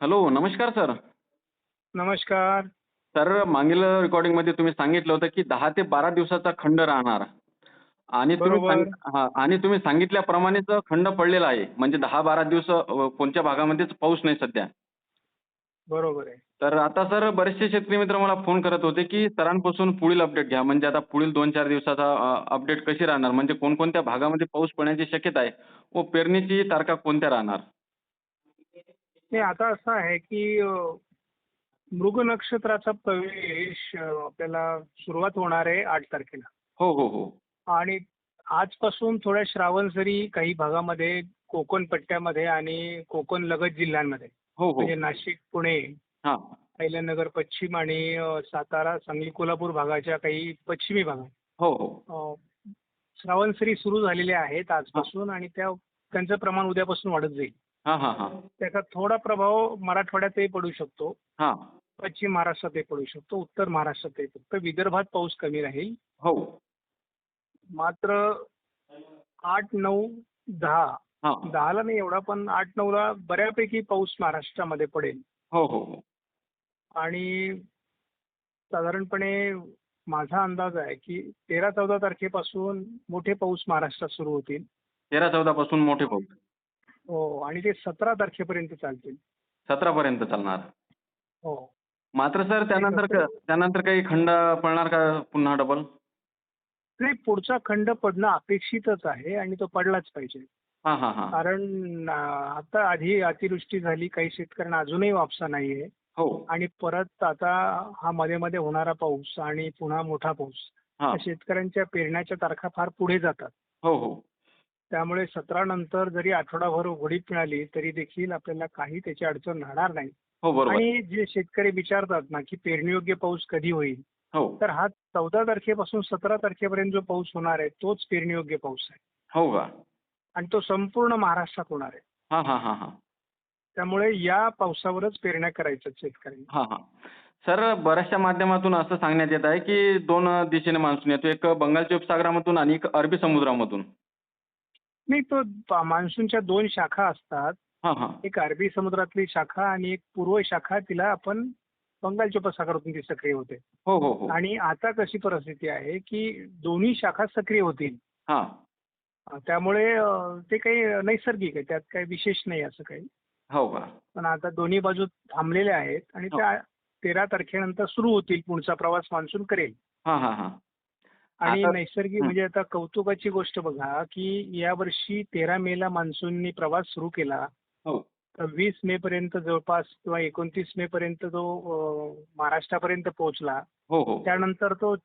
Hello नमस्कार sir नमस्कार. Sir मागील रेकॉर्डिंगमध्ये तुम्ही सांगितलं होतं की दहा ते बारा दिवसाचा खंड राहणार. आणि तुम्ही बरोबर. सांग- हा आणि तुम्ही सांगितल्याप्रमाणेच खंड पडलेला आहे. म्हणजे दहा बारा दिवस अ, कोणत्या भागामध्येच पाऊस नाही सध्या. बरोबर आहे. तर आता सर बरेचसे शेतकरी मित्र मला फोन करत होते की सरांपासून पुढील अपडेट घ्या. म्हणजे आता पुढील दोन चार दिवसाचा अपडेट कशी राहणार? म्हणजे कोणकोणत्या भागामध्ये पाऊस पडण्याची शक्यता आहे? व पेरणीची तारखा कोणत्या राहणार? नाही आता असं आहे की मृग नक्षत्राचा प्रवेश आपल्याला सुरुवात होणार आहे आठ तारखेला. हो हो हो. आणि आजपासून थोड्या श्रावणसरी काही भागामध्ये कोकण पट्ट्यामध्ये आणि कोकण लगत जिल्ह्यांमध्ये. हो हो. म्हणजे नाशिक पुणे हां. अहिल्यानगर पश्चिम आणि सातारा सांगली कोल्हापूर भागाच्या काही पश्चिमी भागात. हो हो. अ, श्रावणसरी सुरू झालेल्या आहेत आजपासून आणि त्या त्यांचं प्रमाण उद्यापासून वाढत जाईल. त्याचा थोडा प्रभाव मराठवाड्यातही पडू शकतो. हां. पश्चिम महाराष्ट्रातही पडू शकतो. उत्तर महाराष्ट्रातही फक्त विदर्भात पाऊस कमी राहील. हो. मात्र आठ नऊ दहा हां. दहाला नाही एवढा पण आठ नऊला बऱ्यापैकी पाऊस महाराष्ट्रामध्ये पडेल. हो हो हो. आणि साधारणपणे माझा अंदाज आहे की तेरा चौदा तारखेपासून मोठे पाऊस महाराष्ट्रात सुरू होतील. तेरा चौदा पासून मोठे पाऊस. हो आणि ते सतरा तारखेपर्यंत चालतील. सतरा पर्यंत चालणार. हो. मात्र सर त्यानंतर क- त्यानंतर काही खंड पडणार का पुन्हा डबल नाही पुढचा खंड पडणं अपेक्षितच आहे आणि तो पडलाच पाहिजे. हां हां हां. कारण अं, आता आधी अतिवृष्टी झाली काही शेतकऱ्यांना अजूनही वापसा नाहीये. हो. आणि परत आता हा मध्ये मध्ये होणारा पाऊस आणि पुन्हा मोठा पाऊस हां. त्या शेतकऱ्यांच्या पेरण्याच्या तारखा फार पुढे जातात. हो हो. त्यामुळे सतरा नंतर जरी आठवडाभर उघडीप मिळाली तरी देखील आपल्याला काही त्याची अडचण राहणार नाही. हो बरोबर. आणि जे शेतकरी विचारतात ना की पेरणीयोग्य पाऊस कधी होईल? हो. तर हा चौदा तारखेपासून सतरा तारखेपर्यंत जो पाऊस होणार आहे तोच पेरणीयोग्य पाऊस आहे. हो का? आणि तो संपूर्ण महाराष्ट्रात होणार आहे. हां हां हां हां. त्यामुळे या पावसावरच पेरण्या करायच्या शेतकऱ्यांनी. हां हां. सर बऱ्याचशा माध्यमातून असं सांगण्यात येत आहे की दोन दिशेने मान्सून येतो. एक बंगालच्या उपसागरामधून आणि एक अरबी समुद्रामधून. नाही तो मान्सूनच्या दोन शाखा असतात. हां हां. एक अरबी समुद्रातली शाखा आणि एक पूर्व शाखा तिला आपण बंगालच्या उपसागरातून ती सक्रिय होते. हो हो हो. आणि आता कशी परिस्थिती आहे की दोन्ही शाखा सक्रिय होतील. हां. त्यामुळे अं, ते काही नैसर्गिक आहे त्यात काही विशेष नाही असं काही. हो का? पण आता दोन्ही बाजू थांबलेल्या आहेत आणि त्या तेरा तारखेनंतर सुरू होतील पुढचा प्रवास मान्सून करेल. हां हां हां. आणि नैसर्गिक. म्हणजे आता कौतुकाची गोष्ट बघा की यावर्षी तेरा मेला मान्सूननी प्रवास सुरू केला. हो. तर वीस मे पर्यंत जवळपास किंवा एकोणतीस मे पर्यंत तो अं, महाराष्ट्रापर्यंत पोहोचला. हो हो. त्यानंतर तो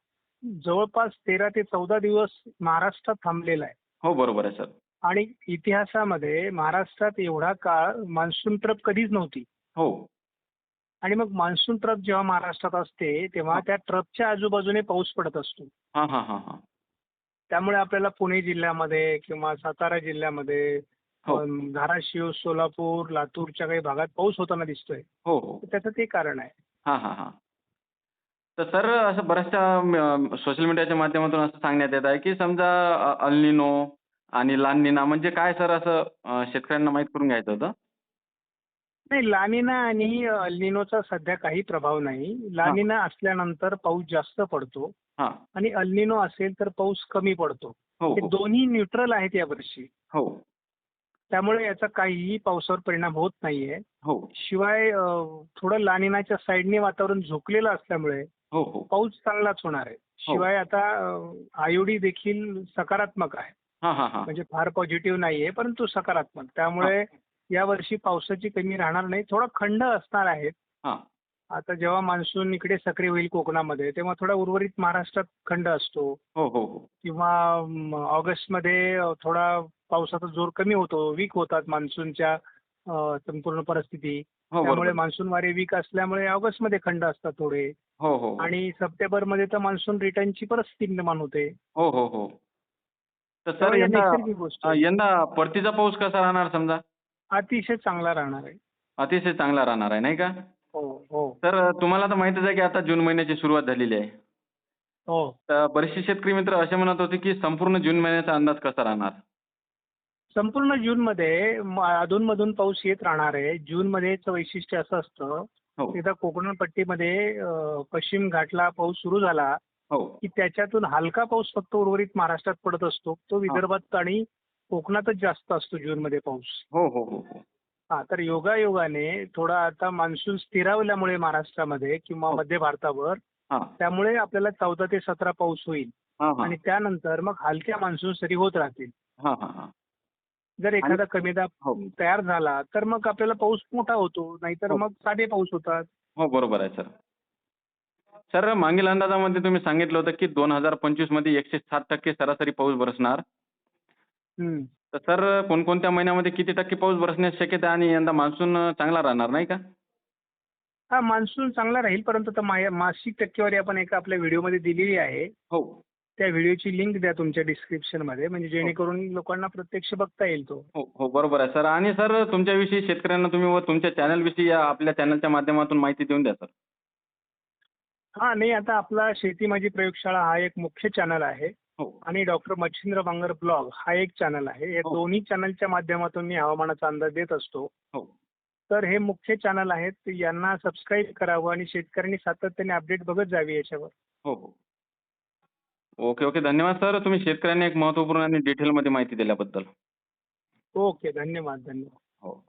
जवळपास तेरा ते चौदा दिवस महाराष्ट्रात थांबलेला आहे. हो बरोबर आहे सर. आणि इतिहासामध्ये महाराष्ट्रात एवढा काळ मान्सून ट्रप कधीच नव्हती. हो. आणि मग मान्सून ट्रप जेव्हा महाराष्ट्रात असते तेव्हा त्या ट्रपच्या आजूबाजूने पाऊस पडत असतो. हां हां हां हां. त्यामुळे आपल्याला पुणे जिल्ह्यामध्ये किंवा सातारा जिल्ह्यामध्ये हो. धाराशिव सोलापूर लातूरच्या काही भागात पाऊस होताना दिसतोय. हो हो. तर त्याचं ते कारण आहे. हां हां हां. तर सर असं बऱ्याचशा सोशल मीडियाच्या माध्यमातून असं सांगण्यात येत आहे की समजा अ, अल्निनो आणि लानिना म्हणजे काय सर असं अ, शेतकऱ्यांना माहीत करून घ्यायचं होतं? नाही लानिना आणि अल्निनोचा सध्या काही प्रभाव नाही. लानिना असल्यानंतर पाऊस जास्त पडतो हां. आणि अल्निनो असेल तर पाऊस कमी पडतो. हो हे हो. दोन्ही न्यूट्रल आहेत यावर्षी. हो. त्यामुळे याचा काहीही पावसावर परिणाम होत नाहीये. हो. शिवाय अं, थोडं लानिनाच्या साईडने वातावरण झोकलेलं असल्यामुळे हो हो. पाऊस चांगलाच होणार आहे. शिवाय आता आयोडी देखील सकारात्मक आहे. हां हां हां. म्हणजे फार पॉझिटिव्ह नाहीये परंतु सकारात्मक. त्यामुळे यावर्षी पावसाची कमी राहणार नाही. थोडा खंड असणार आहेत हां. आता जेव्हा मान्सून इकडे सक्रिय होईल कोकणामध्ये तेव्हा थोडा उर्वरित महाराष्ट्रात खंड असतो. हो हो हो. किंवा म, ऑगस्टमध्ये अ, थोडा पावसाचा जोर कमी होतो. वीक होतात मान्सूनच्या संपूर्ण परिस्थिती. हो त्यामुळे बरोबर मान्सून वारे वीक असल्यामुळे ऑगस्टमध्ये खंड असतात थोडे. हो हो हो. आणि सप्टेंबरमध्ये तर मान्सून रिटर्नची परिस्थिती निर्माण होते. हो हो हो. तर सर त्यामुळे या यंदा नैसर्गिक गोष्टी अ, आहेत. यंदा परतीचा पाऊस कसा राहणार समजा? अतिशय चांगला राहणार आहे. अतिशय चांगला राहणार आहे नाही का? हो हो. तर तुम्हाला तर माहितीच आहे की आता जून महिन्याची सुरुवात झालेली आहे. हो. तर बरेचसे शेतकरी मित्र असे म्हणत होते की संपूर्ण जून महिन्याचा अंदाज कसा राहणार? संपूर्ण जूनमध्ये अधूनमधून पाऊस येत राहणार आहे. जूनमध्येच वैशिष्ट्य असं असतं हो. एकदा कोकण पट्टीमध्ये अं, पश्चिम घाटला पाऊस सुरू झाला हो. की त्याच्यातून हलका पाऊस फक्त उर्वरित महाराष्ट्रात पडत असतो. तो विदर्भात आणि कोकणातच जास्त असतो जूनमध्ये पाऊस. हो हो हो हो. हा तर योगायोगाने थोडा आता मान्सून स्थिरावल्यामुळे महाराष्ट्रामध्ये किंवा हो. मध्य भारतावर हां. त्यामुळे आपल्याला चौदा ते सतरा पाऊस होईल. हां हां. आणि त्यानंतर मग हलक्या मान्सून सरी होत राहतील. हां हां हां. जर एखादा कमी दाब हो. तयार झाला तर मग आपल्याला पाऊस मोठा होतो नाहीतर हो. मग साधे पाऊस होतात. हो बरोबर आहे सर. सर मागील अंदाजामध्ये तुम्ही सांगितलं होतं की दोन हजार पंचवीसमध्ये एकशे सात टक्के सरासरी पाऊस बरसणार. तर सर कोणकोणत्या महिन्यामध्ये किती टक्के पाऊस बरसण्याची शक्यता आहे आणि यंदा मान्सून चांगला राहणार नाही का? हा मान्सून चांगला राहील परंतु मा- मासिक टक्केवारी आपण एका आपल्या व्हिडिओमध्ये दिलेली आहे. हो. त्या व्हिडिओची लिंक द्या तुमच्या डिस्क्रिप्शनमध्ये म्हणजे जेणेकरून लोकांना प्रत्यक्ष बघता येईल तो. हो हो बरोबर आहे सर. आणि सर तुमच्याविषयी शेतकऱ्यांना तुम्ही व तुमच्या चॅनलविषयी या आपल्या चॅनलच्या माध्यमातून माहिती देऊन द्या सर. हा नाही आता आपला शेती माझी प्रयोगशाळा हा एक मुख्य चॅनल आहे. आणि डॉक्टर मच्छिंद्र बांगर ब्लॉग हा एक चॅनल आहे. या हो. दोन्ही चॅनलच्या माध्यमातून मी हवामानाचा अंदाज देत असतो. हो. तर हे मुख्य चॅनल आहेत यांना सबस्क्राईब करावं आणि शेतकऱ्यांनी सातत्याने अपडेट बघत जावी याच्यावर. हो हो. Okay okay. धन्यवाद सर. तुम्ही शेतकऱ्यांना एक महत्त्वपूर्ण आणि डिटेलमध्ये माहिती दिल्याबद्दल. ओके धन्यवाद धन्यवाद. हो.